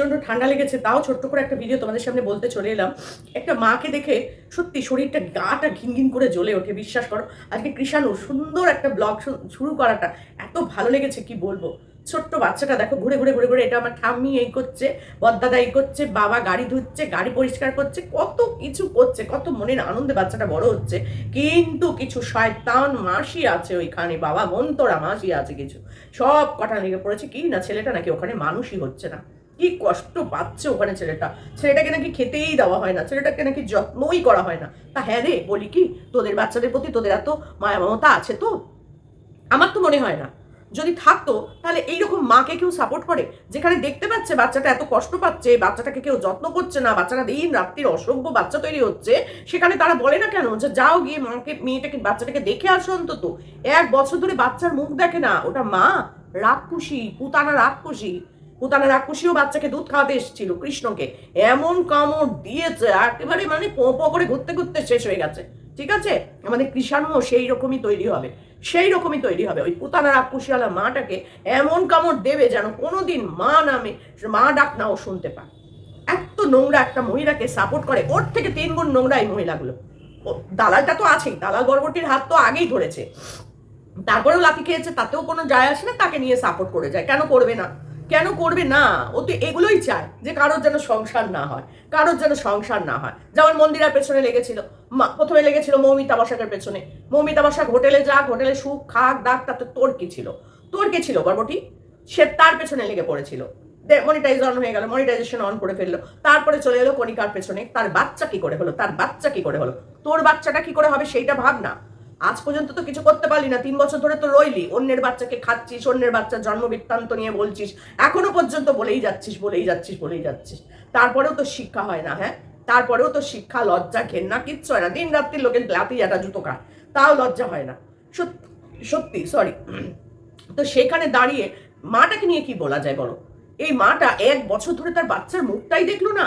প্রচণ্ড ঠান্ডা লেগেছে, তাও ছোট্ট করে একটা ভিডিও তোমাদের সামনে বলতে চলে এলাম। একটা মাকে দেখে সত্যি শরীরটা গাটা ঘিন ঘিন করে জ্বলে ওঠে, বিশ্বাস করো। আজকে কৃষাণু সুন্দর একটা ব্লগ শুরু করাটা, এত ভালো লেগেছে, কি বলব? ছোট্ট বাচ্চাটা দেখো, ঘুরে ঘুরে ঘুরে ঘুরে, এটা আমার ঠাম্মি এই করছে, বদ্দাদা এই করছে, বাবা গাড়ি ধুচ্ছে, গাড়ি পরিষ্কার করছে, কত কিছু করছে, কত মনের আনন্দে বাচ্চাটা বড় হচ্ছে। কিন্তু কিছু শয়তান মাসি আছে ওইখানে, বাবা, মন্তরা মাসি আছে কিছু। সব কটা লেগে পড়েছে, কি না ছেলেটা নাকি ওখানে মানুষই হচ্ছে না। কি কষ্ট পাচ্ছে ওখানে ছেলেটা? ছেলেটাকে নাকি খেতেই দেওয়া হয় না, ছেলেটাকে নাকি যত্নই করা হয় না। তা হ্যাঁ রে, বলি কি, তোদের বাচ্চাদের প্রতি তোদের এত মায়া মমতা আছে তো? আমার তো মনে হয় না। যদি থাকতো, তাহলে এইরকম মাকে কেউ সাপোর্ট করে, যেখানে দেখতে পাচ্ছে বাচ্চাটা এত কষ্ট পাচ্ছে, বাচ্চাটাকে কেউ যত্ন করছে না, বাচ্চাটা দিন রাত্রির অসভ্য বাচ্চা তৈরি হচ্ছে, সেখানে তারা বলে না কেন যে যাও গিয়ে মাকে, মেয়েটাকে, বাচ্চাটাকে দেখে আসো অন্তত। এক বছর ধরে বাচ্চার মুখ দেখে না, ওটা মা, রাক্ষুসী, পুতানা রাক্ষুসী। পুতানা রাক্ষসীও বাচ্চাকে দুধ খাওয়াতে এসেছিল কৃষ্ণকে। এমন কামড় দিয়েছে, একেবারে মানে পো করে ঘুরতে ঘুরতে শেষ হয়ে গেছে। ঠিক আছে? আমাদের কৃষাণুও সেই রকমই তৈরি হবে। সেই রকমই তৈরি হবে। ওই পুতানা রাক্ষসীওয়ালা মাটাকে এমন কামড় দেবে যেন কোনোদিন মা নামে, মা ডাক নাও শুনতে পায়। এত নোংরা একটা মহিলাকে সাপোর্ট করে। ওর থেকে তিন গুণ নোংরা এই মহিলাগুলো। দালালটা তো আছেই। দালাল গর্বটির হাত তো আগেই ধরেছে। তারপরেও লাথি খেয়েছে, তাতেও কোনো যায় আসে না, তাকে নিয়ে সাপোর্ট করে যায়। কেন করবে না? কেন করবে না? ও তো এগুলোই চায় যে কারোর যেন সংসার না হয়, কারোর যেন সংসার না হয়। যেমন মন্দিরার পেছনে লেগেছিল প্রথমে লেগেছিল মৌমিতা বসাকের পেছনে। মৌমিতা বসাক হোটেলে যাক হোটেলে সুখ, খাক ডাক তাতে তোর কি ছিল? তোর কে ছিল, বরবটি? সে তার পেছনে লেগে পড়েছিল। মনিটাইজ অন হয়ে গেল মনিটাইজেশন অন করে ফেলল। তারপরে চলে এলো কণিকার পেছনে, তার বাচ্চা কি করে হলো, তার বাচ্চা কি করে হলো? তোর বাচ্চাটা কি করে হবে, সেইটা ভাব না আজ পর্যন্ত তো কিছু করতে পারলি না, তিন বছর ধরে তো রইলি। অন্যের বাচ্চাকে খাচ্ছিস, অন্যের বাচ্চার জন্ম বৃত্তান্ত নিয়ে বলছিস। এখনও পর্যন্ত বলেই যাচ্ছিস বলেই যাচ্ছিস বলেই যাচ্ছিস। তারপরেও তো শিক্ষা হয় না হ্যাঁ? তারপরেও তো শিক্ষা, লজ্জা, ঘেন্না, কিচ্ছু হয় না। দিন রাত্রির লোকের লাতি একটা জুতো কাট তাও লজ্জা হয় না। সত্যি সরি তো সেখানে দাঁড়িয়ে মাটাকে নিয়ে কি বলা যায় বলো? এই মাটা এক বছর ধরে তার বাচ্চার মুখটাই দেখল না।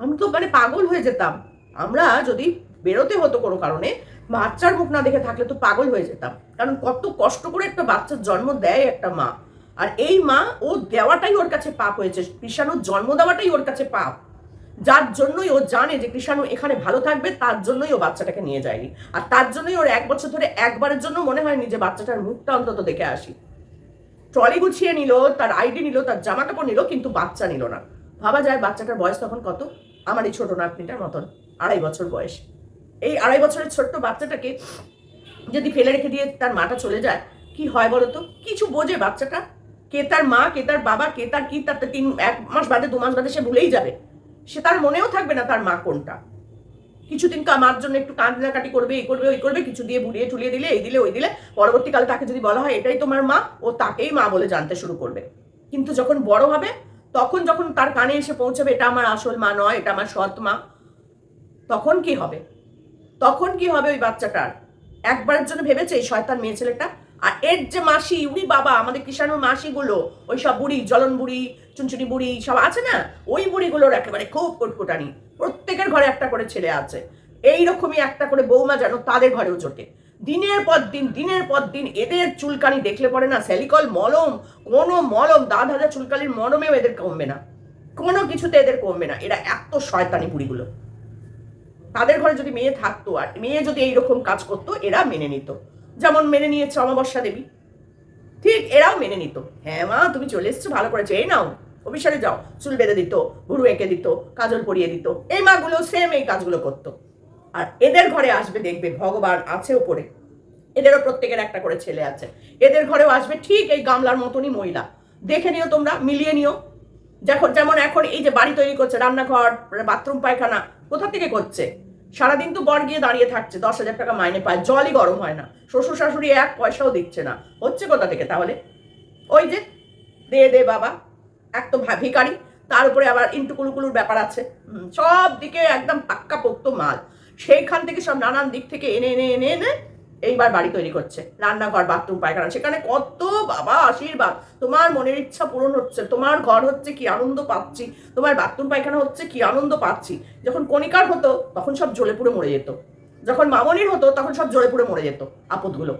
আমি তো মানে পাগল হয়ে যেতাম। আমরা যদি বেরোতে হতো কোনো কারণে বাচ্চার মুখ না দেখে থাকলে তো পাগল হয়ে যেতাম। কারণ কত কষ্ট করে একটা বাচ্চার জন্ম দেয় একটা মা। আর এই মা, ও দেওয়াটাই ওর কাছে পাপ হয়েছে। কৃষাণুর জন্ম দেওয়াটাই ওর কাছে পাপ। যার জন্যই ও জানে যে কৃষাণু এখানে ভালো থাকবে, তার জন্যই ও বাচ্চাটাকে নিয়ে যায়নি। আর তার জন্যই ওর এক বছর ধরে একবারের জন্য মনে হয়নি যে বাচ্চাটার মুখটা অন্তত দেখে আসি। ট্রলি গুছিয়ে নিল, তার আইডি নিল, তার জামা কাপড় নিল, কিন্তু বাচ্চা নিল না। ভাবা যায় বাচ্চাটার বয়স তখন কত? আমার এই ছোট নাতনিটার মতন, আড়াই বছর বয়স। এই আড়াই বছরের ছোট্ট বাচ্চাটাকে যদি ফেলে রেখে দিয়ে তার মাটা চলে যায়, কি হয় বলো তো কিছু বোঝে বাচ্চাটা। কে তার মা, কে তার বাবা, কে তার কি, তার তিন, এক মাস বাদে, দু মাস বাদে সে ভুলেই যাবে। সে তার মনেও থাকবে না তার মা কোনটা। কিছুদিন মার জন্য একটু কান্নাকাটি করবে, এই করবে, ওই করবে, কিছু দিয়ে ভুলিয়ে টুলিয়ে দিলে, এই দিলে, ওই দিলে। পরবর্তীকালে তাকে যদি বলা হয়, এটাই তোমার মা, ও তাকেই মা বলে জানতে শুরু করবে। কিন্তু যখন বড় হবে, তখন যখন তার কানে এসে পৌঁছাবে, এটা আমার আসল মা নয়, এটা আমার সৎ মা, তখন কি হবে? তখন কি হবে ওই বাচ্চাটার? একবারের জন্য ভেবেছে এই শয়তান মেয়ে ছেলেটা? আর এর যে মাসি, উনি বাবা, আমাদের কিষাণুর মাসিগুলো ওই সব বুড়ি জলন বুড়ি, চুনচুনি বুড়ি, সব আছে না? ওই বুড়িগুলোর একেবারে খুব কুটকুটানি। প্রত্যেকের ঘরে একটা করে ছেলে আছে। এই রকমই একটা করে বৌমা যেন তাদের ঘরেও জোটে। দিনের পর দিন, দিনের পর দিন এদের চুলকানি দেখলে পরে না স্যালিকল মলম, কোনো মলম, দাঁত হাজার চুলকানির মলমেও এদের কমবে না। কোনো কিছুতে এদের কমবে না। এরা এত শয়তানি বুড়িগুলো। তাদের ঘরে যদি মেয়ে থাকতো আর মেয়ে যদি এইরকম কাজ করতো, এরা মেনে নিত। যেমন মেনে নিয়েছে অমাবস্যা দেবী। ঠিক এরাও মেনে নিত। হ্যাঁ মা, তুমি চলে এসছো, ভালো করেছ। এই নাও অফিসারে যাও। চুল বেঁধে দিত ভুরু এঁকে দিত, কাজল পরিয়ে দিত। এই মাগুলো সেম এই কাজগুলো করতো। আর এদের ঘরে আসবে, দেখবে ভগবান আছে ওপরে এদেরও প্রত্যেকের একটা করে ছেলে আছে। এদের ঘরেও আসবে ঠিক এই গামলার মতনই মহিলা। দেখে নিও তোমরা, মিলিয়ে নিও। যখন যেমন এখন এই যে বাড়ি তৈরি করছে, রান্নাঘর, বাথরুম, পায়খানা কোথা থেকে করছে? সারাদিন তো বর গিয়ে দাঁড়িয়ে থাকছে, দশ হাজার টাকা মাইনে পায়, জলই গরম হয় না, শ্বশুর শাশুড়ি এক পয়সাও দিচ্ছে না, হচ্ছে কোথা থেকে তাহলে? ওই যে, দে দে, বাবা, এক তো ভিকারি তার উপরে আবার ইন্টুকুলুকুলুর ব্যাপার আছে সব দিকে একদম পাক্কা পোক্ত মাল, সেইখান থেকে সব নানান দিক থেকে এনে এনে এনে এনে এইবার বাড়ি তৈরি করছে, রান্নাঘর বাথরুম পায়খানা, সেখানে কত বাবা আশীর্বাদ। তোমার মনের ইচ্ছা পূরণ হচ্ছে, তোমার ঘর হচ্ছে কি আনন্দ পাচ্ছি, তোমার বাথরুম পায়খানা হচ্ছে কি আনন্দ পাচ্ছি। যখন কণিকার হতো, তখন সব জ্বলে পুড়ে মরে যেত। যখন মামনির হতো, তখন সব জ্বলে পুড়ে মরে যেত আপদগুলো।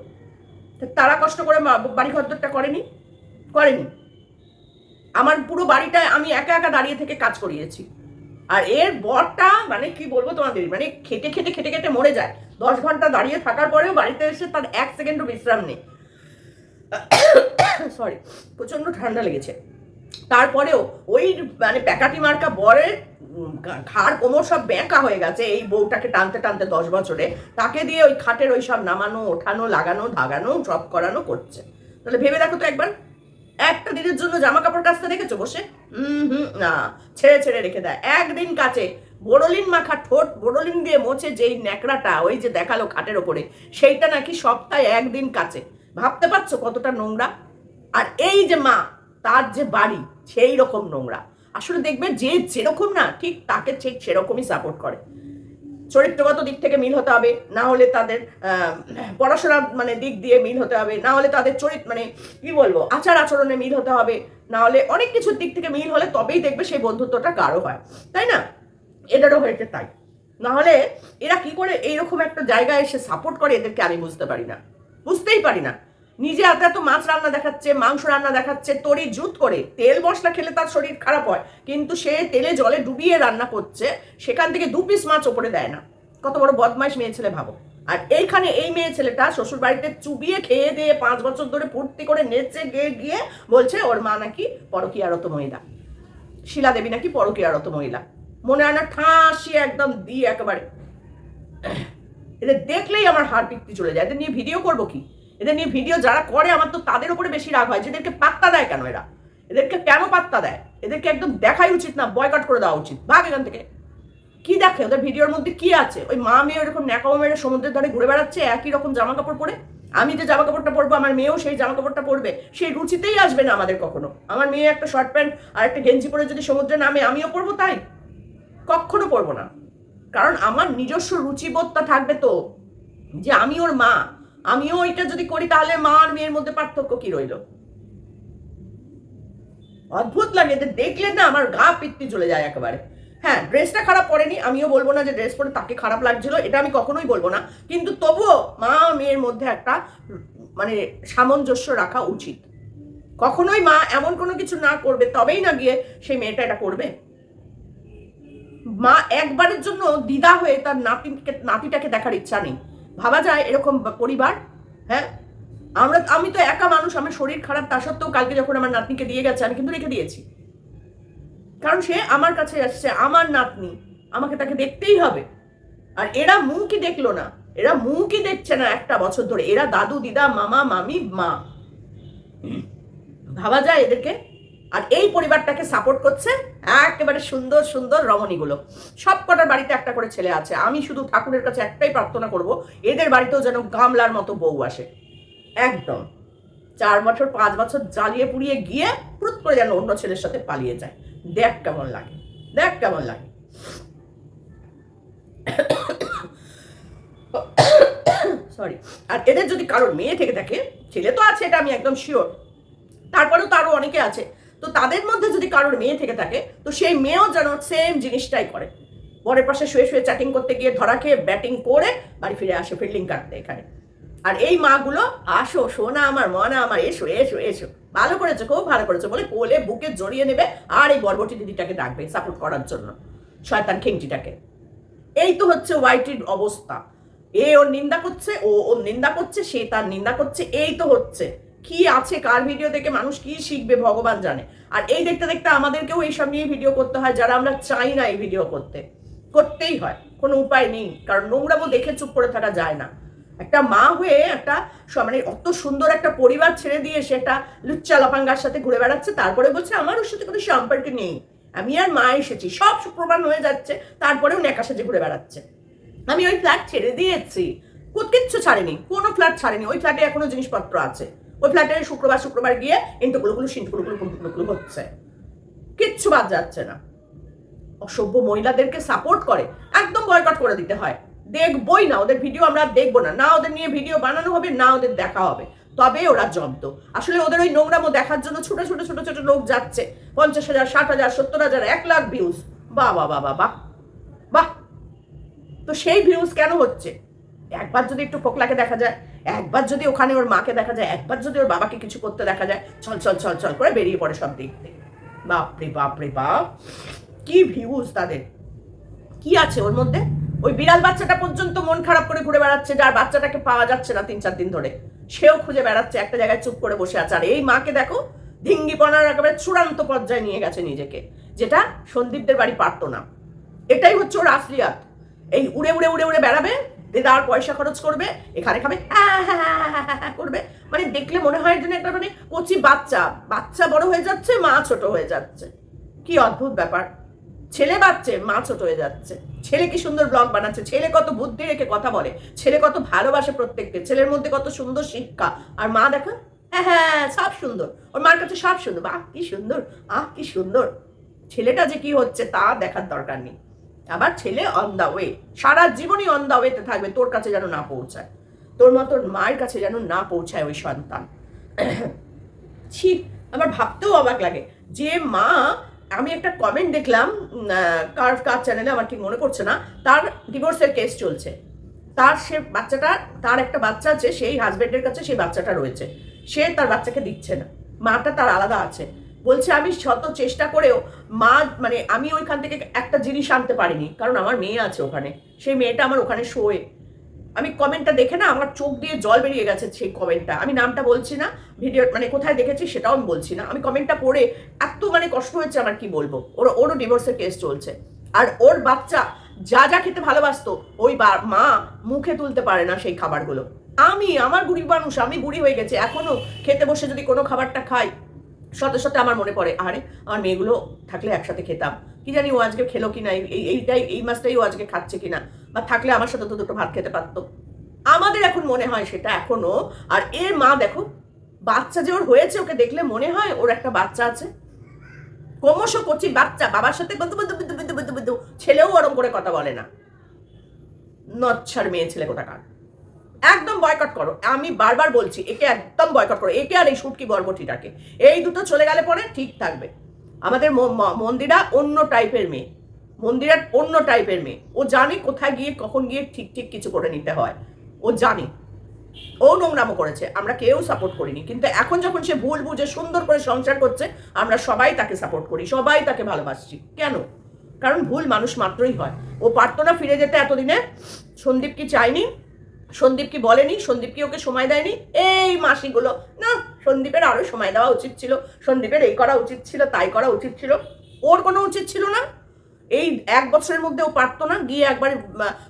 তারা কষ্ট করে বাড়ি ঘরটা করেনি? করেনি। আমার পুরো বাড়িটায় আমি একা একা দাঁড়িয়ে থেকে কাজ করিয়েছি। আর এর বরটা মানে কি বলব তোমাদের মানে খেটে খেটে খেটে খেটে মরে যায়। দশ ঘণ্টা দাঁড়িয়ে থাকার পরেও বাড়িতে এসে তার এক সেকেন্ডও বিশ্রাম নেই। সরি প্রচণ্ড ঠান্ডা লেগেছে। তারপরেও ওই মানে প্যাকাটি মার্কা বরের ঘাড় কোমর সব ব্যাঁকা হয়ে গেছে এই বউটাকে টানতে টানতে দশ বছরে। তাকে দিয়ে ওই খাটের ওই সব নামানো, ওঠানো, লাগানো, ধাগানো সব করানো করছে। তাহলে ভেবে দেখো তো একবার। একটা দিনের জন্য জামা কাপড় কাচতে রেখেছো বসে? হুম, না, ছেড়ে ছেড়ে রেখে দেয়। একদিন কাচে, বোরোলিন মাখা ঠোঁট, বোরোলিন দিয়ে মোছে যেই ন্যাকড়াটা, ওই যে দেখাল খাটের ওপরে, সেইটা নাকি সপ্তাহে একদিন কাচে। ভাবতে পারছ কতটা নোংরা? আর এই যে মা, তার যে বাড়ি, সেই রকম নোংরা। আসলে দেখবে যে যেরকম না, ঠিক তাকে ঠিক সেরকমই সাপোর্ট করে। চরিত্রগত দিক থেকে মিল হতে হবে, না হলে তাদের পড়াশোনার মানে দিক দিয়ে মিল হতে হবে, না হলে তাদের চরিত্র মানে কি বলব, আচার আচরণে মিল হতে হবে, না হলে অনেক কিছুর দিক থেকে মিল হলে তবেই দেখবে সেই বন্ধুত্বটা গাঢ় হয়, তাই না? এদেরও হয়েছে তাই। না হলে এরা কি করে এইরকম একটা জায়গায় এসে সাপোর্ট করে, এদেরকে আমি বুঝতে পারি না, বুঝতেই পারি না। নিজে এত এত মাছ রান্না দেখাচ্ছে, মাংস রান্না দেখাচ্ছে, তরি জুত করে। তেল মশলা খেলে তার শরীর খারাপ হয়, কিন্তু সে তেলে জলে ডুবিয়ে রান্না করছে, সেখান থেকে দু পিস মাছ ওপরে দেয় না। কত বড় বদমাইশ মেয়ে ছেলে, ভাবো। আর এইখানে এই মেয়ে ছেলেটা শ্বশুর বাড়িতে চুবিয়ে খেয়ে দিয়ে পাঁচ বছর ধরে ফুর্তি করে নেচে গিয়ে গিয়ে বলছে, ওর মা নাকি পরকীয়ারত মহিলা। শিলা দেবী নাকি পরকীয়ারত মহিলা। মনে হয় না ঠাঁসিয়ে একদম দিয়ে একেবারে। এদের দেখলেই আমার হাড় পিত্তি চলে যায়। এদের নিয়ে ভিডিও করব কি? এদের নিয়ে ভিডিও যারা করে, আমার তো তাদের উপরে বেশি রাগ হয়। যেদেরকে পাত্তা দেয় কেন এরা? এদেরকে কেন পাত্তা দেয়? এদেরকে একদম দেখাই উচিত না বয়কট করে দেওয়া উচিত। ভাগ এখান থেকে। কি দেখে? ওদের ভিডিওর মধ্যে কি আছে? ওই মা মেয়ে ওরকম ন্যাকাও মেরে সমুদ্রের ধারে ঘুরে বেড়াচ্ছে, একই রকম জামা কাপড় পরে? আমি যে জামা কাপড়টা পরবো, আমার মেয়েও সেই জামা কাপড়টা পরবে। সেই রুচিতেই আসবে না আমাদের কখনো। আমার মেয়ে একটা শর্ট প্যান্ট আর একটা গেঞ্জি পরে যদি সমুদ্রে নামে, আমিও পরবো তাই? কখনো পরবো না। কারণ আমার নিজস্ব রুচিবোধটা থাকবে তো, যে আমি ওর মা। আমিও এটা যদি করি, তাহলে মা আর মেয়ের মধ্যে পার্থক্য কি রইল? অদ্ভুত লাগে এদের দেখলে না আমার গা পিত্তি চলে যায় একেবারে। হ্যাঁ ড্রেসটা খারাপ পরেনি, আমিও বলব না যে ড্রেস পরে তাকে খারাপ লাগছিল, এটা আমি কখনোই বলব না। কিন্তু তবুও মা মেয়ের মধ্যে একটা মানে সামঞ্জস্য রাখা উচিত। কখনোই মা এমন কোনো কিছু না করবে, তবেই না গিয়ে সেই মেয়েটা এটা করবে। মা একবারের জন্য দিদা হয়ে তার নাতিকে নাতিটাকে দেখার ইচ্ছা নেই। ভাবা যায় এরকম পরিবার হ্যাঁ? আমরা আমি তো একা মানুষ আমার শরীর খারাপ তা সত্ত্বেও কালকে যখন আমার নাতনিকে দিয়ে গেছে আমি কিন্তু রেখে দিয়েছি। কারণ সে আমার কাছে আসছে আমার নাতনি আমাকে তাকে দেখতেই হবে। আর এরা মুখই দেখল না এরা মুখই দেখছে না একটা বছর ধরে। এরা দাদু দিদা মামা মামি মা। ভাবা যায় এদেরকে? আর এই পরিবারটাকে সাপোর্ট করছে একেবারে সুন্দর সুন্দর রমণীগুলো। সব কটার বাড়িতে একটা করে ছেলে আছে। আমি শুধু ঠাকুরের কাছে একটাই প্রার্থনা করব, এদের বাড়িতেও যেন গামলার মতো বউ আসে। একদম। চার বছর, পাঁচ বছর জ্বালিয়ে পুড়িয়ে গিয়ে পুরুত করে যেন অন্য ছেলের সাথে পালিয়ে যায়। দেখ কেমন লাগে। দেখ কেমন লাগে। সরি আর এদের যদি কারোর মেয়ে থেকে থাকে ছেলে তো আছে এটা আমি একদম শিওর তারপরেও তো আরও অনেকে আছে। তো তাদের মধ্যে যদি কারোর মেয়ে থেকে থাকে, তো সেই মেয়েও যেন সেম জিনিসটাই করে। বরের পাশে শুয়ে শুয়ে চ্যাটিং করতে গিয়ে ধরা খেয়ে ব্যাটিং করে বাড়ি ফিরে আসে ফিল্ডিং কাটতে এখানে। আর এই মাগুলো, আসো, সোনা আমার, মনা আমার, এসো এসো এসো। ভালো করেছ, খুব ভালো করেছ। বলে কোলে বুকে জড়িয়ে নেবে আর এই গর্ভবতী দিদিটাকে ডাকবে সাপোর্ট করার জন্য, শয়তান খেংটিটাকে। এই তো হচ্ছে ওয়াইটির অবস্থা। এ ওর নিন্দা করছে, ও ওর নিন্দা করছে, সে তার নিন্দা করছে, এই তো হচ্ছে। কি আছে, কার ভিডিও দেখে মানুষ কি শিখবে, ভগবান জানে। আর এই দেখতে দেখতে আমাদেরকেও এইসব নিয়ে ভিডিও করতে হয়, যারা আমরা চাই না এই ভিডিও করতে। করতেই হয়, কোনো উপায় নেই, কারণ নোংরামো দেখে চুপ করে থাকা যায় না। একটা মা হয়ে একটা মানে অত সুন্দর একটা পরিবার ছেড়ে দিয়ে সেটা লুচ্চা লাফাঙ্গার সাথে ঘুরে বেড়াচ্ছে, তারপরে বলছে, আমার ওর সাথে কোনো সম্পর্ক নেই। আমি আর মা এসেছি, সব প্রমাণ হয়ে যাচ্ছে, তারপরেও নেকা সাজে ঘুরে বেড়াচ্ছে। আমি ওই ফ্ল্যাট ছেড়ে দিয়েছি। কিচ্ছু ছাড়েনি, কোনো ফ্ল্যাট ছাড়েনি, ওই ফ্ল্যাটে এখনও জিনিসপত্র আছে। ওই ফ্ল্যাটে শুক্রবার শুক্রবার গিয়ে ইন্টুকুলুকুলু সিন্টুকুলুকুলু কুলুকুলু হচ্ছে। কিচ্ছু বাদ যাচ্ছে না। অসভ্য মহিলাদেরকে সাপোর্ট করে, একদম বয়কট করে দিতে হয়। দেখবই না, ওদের ভিডিও আমরা দেখব না। না ওদের নিয়ে ভিডিও বানানো হবে, না ওদের দেখা হবে। তবে ওরা জব্দ। আসলে ওদের ওই নোংরামো দেখার জন্য ছোট ছোট ছোট ছোট লোক যাচ্ছে। পঞ্চাশ হাজার, ষাট হাজার, সত্তর হাজার, এক লাখ ভিউজ বা বা বাহ বাহ বাহ। তো সেই ভিউজ কেন হচ্ছে? একবার যদি একটু ফোকলাকে দেখা যায়, একবার যদি ওখানে ওর মাকে দেখা যায়, একবার যদি ওর বাবাকে কিছু করতে দেখা যায়, চল চল চল চল করে বেরিয়ে পড়ে সব দিক থেকে। বাপরে বাপরে, বাপ! কি ভিউজ তাদের। কি আছে ওর মধ্যে? ওই বিড়াল বাচ্চাটা পর্যন্ত মন খারাপ করে ঘুরে বেড়াচ্ছে, যার বাচ্চাটাকে পাওয়া যাচ্ছে না তিন চার দিন ধরে। সেও খুঁজে বেড়াচ্ছে, একটা জায়গায় চুপ করে বসে আছে। আর এই মাকে দেখো, ধিঙ্গিপনার একেবারে চূড়ান্ত পর্যায়ে নিয়ে গেছে নিজেকে, যেটা সন্দীপদের বাড়ি পারতো না। এটাই হচ্ছে ওর আফরিয়াত এই উড়ে উড়ে উড়ে উড়ে বেড়াবে দেদার পয়সা খরচ করবে, এখানে খাবে করবে। মানে দেখলে মনে হয় যেন একটা মানে কচি বাচ্চা বাচ্চা বড় হয়ে যাচ্ছে, মা ছোট হয়ে যাচ্ছে। কি অদ্ভুত ব্যাপার। ছেলে বাচ্চে, মা ছোট হয়ে যাচ্ছে। ছেলে কি সুন্দর ব্লগ বানাচ্ছে, ছেলে কত বুদ্ধি রেখে কথা বলে, ছেলে কত ভালোবাসে প্রত্যেককে, ছেলের মধ্যে কত সুন্দর শিক্ষা। আর মা দেখো হ্যাঁ হ্যাঁ সব সুন্দর। ওর মার কাছে সব সুন্দর, বাহ, কি সুন্দর আহ কি সুন্দর। ছেলেটা যে কি হচ্ছে তা দেখার দরকার নেই। আবার ছেলে অন দা ওয়ে সারা জীবনই অন দা ওয়েতে থাকবে, তোর কাছে যেন না পৌঁছায়। তোর মতো মায়ের কাছে যেন না পৌঁছায় ওই সন্তান। ছি, আমার ভাবতেও অবাক লাগে। যে মা, আমি একটা কমেন্ট দেখলাম কার কার চ্যানেলে আমার ঠিক মনে পড়ছে না। তার ডিভোর্সের কেস চলছে। তার সে বাচ্চাটা, তার একটা বাচ্চা আছে, সেই হাজবেন্ডের কাছে সেই বাচ্চাটা রয়েছে। সে তার বাচ্চাকে দিচ্ছে না। মাটা তার আলাদা আছে। বলছে, আমি শত চেষ্টা করেও মা মানে আমি ওইখান থেকে একটা জিনিস আনতে পারিনি, কারণ আমার মেয়ে আছে ওখানে। সেই মেয়েটা আমার ওখানে শোয়ে। আমি কমেন্টটা দেখে না, আমার চোখ দিয়ে জল বেরিয়ে গেছে সেই কমেন্টটা। আমি নামটা বলছি না, ভিডিও মানে কোথায় দেখেছি সেটাও আমি বলছি না। আমি কমেন্টটা পড়ে এত মানে কষ্ট হয়েছে আমার, কি বলব? ওর, ওরও ডিভোর্সের কেস চলছে। আর ওর বাচ্চা যা যা খেতে ভালোবাসতো, ওই মা মুখে তুলতে পারে না সেই খাবারগুলো। আমি, আমার বুড়ি মানুষ, আমি বুড়ি হয়ে গেছি, এখনও খেতে বসে যদি কোনো খাবারটা খাই সাথে সাথে আমার মনে পড়ে, আরে আমার মেয়েগুলো থাকলে একসাথে খেতাম। কি জানি ও আজকে খেলো কিনা এই, এই- এইটাই, এই মাছটাই ও আজকে খাচ্ছে কিনা বা থাকলে আমার সাথে তো দুটো ভাত খেতে পারতো। আমাদের এখন মনে হয় সেটা এখনও, আর এর মা দেখো, বাচ্চা যে ওর হয়েছে ওকে দেখলে মনে হয় ওর একটা বাচ্চা আছে। ক্রমশ কচি বাচ্চা, বাবার সাথে বন্ধু বন্ধু বন্ধু বন্ধু বন্ধু, ছেলেও ওরম করে কথা বলে না। নচ্ছার মেয়ে ছেলে কোথাকার? একদম বয়কট করো। আমি বারবার বলছি, একে একদম বয়কট করো। একে আর এই শুটকি বরবটিটাকে। এই দুটো চলে গেলে পরে ঠিক থাকবে। আমাদের মন্দিরা অন্য টাইপের মেয়ে। মন্দিরা অন্য টাইপের মেয়ে। ও জানে কোথায় গিয়ে, কখন গিয়ে ঠিক ঠিক কিছু করে নিতে হয়। ও জানে। ও নোংরামো করেছে। আমরা কেউ সাপোর্ট করিনি। কিন্তু এখন যখন সে ভুল বুঝে, সুন্দর করে সংসার করছে, আমরা সবাই তাকে সাপোর্ট করি। সবাই তাকে ভালোবাসছি। কেন? কারণ ভুল মানুষ মাত্রই হয়। ও পারতো না ফিরে যেতে এতদিনে। সন্দীপ কি চায়নি? সন্দীপ কি বলেনি? সন্দীপ কি ওকে সময় দেয়নি? এই মাসিগুলো। না, সন্দীপের আরও সময় দেওয়া উচিত ছিল। সন্দীপের এই করা উচিত ছিল, তাই করা উচিত ছিল। ওর কোনো উচিত ছিল না। এই এক বছরের মধ্যে ও পারতো না গিয়ে একবার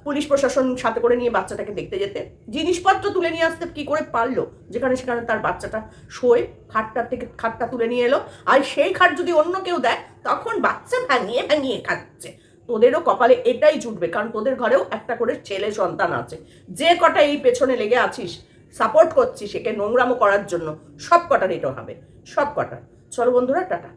পুলিশ প্রশাসন সাথে করে নিয়ে বাচ্চাটাকে দেখতে যেতে। জিনিসপত্র তুলে নিয়ে আসতে কি করে পারল? যেখানে সেখানে তার বাচ্চাটা শোয়ে, খাটটার থেকে, খাটটা তুলে নিয়ে এলো। আর সেই খাট যদি অন্য কেউ দেয়, তখন বাচ্চা ভাঙিয়ে ভাঙিয়ে খাচ্ছে তোদেরও কপালে এটাই জুটবে, কারণ তোদের ঘরেও একটা করে ছেলে সন্তান আছে। যে কটা এই পেছনে লেগে আছিস সাপোর্ট করছিস একে নোংরামো করার জন্য সব কটার এটা হবে সব কটা চলো বন্ধুরা, টাটা।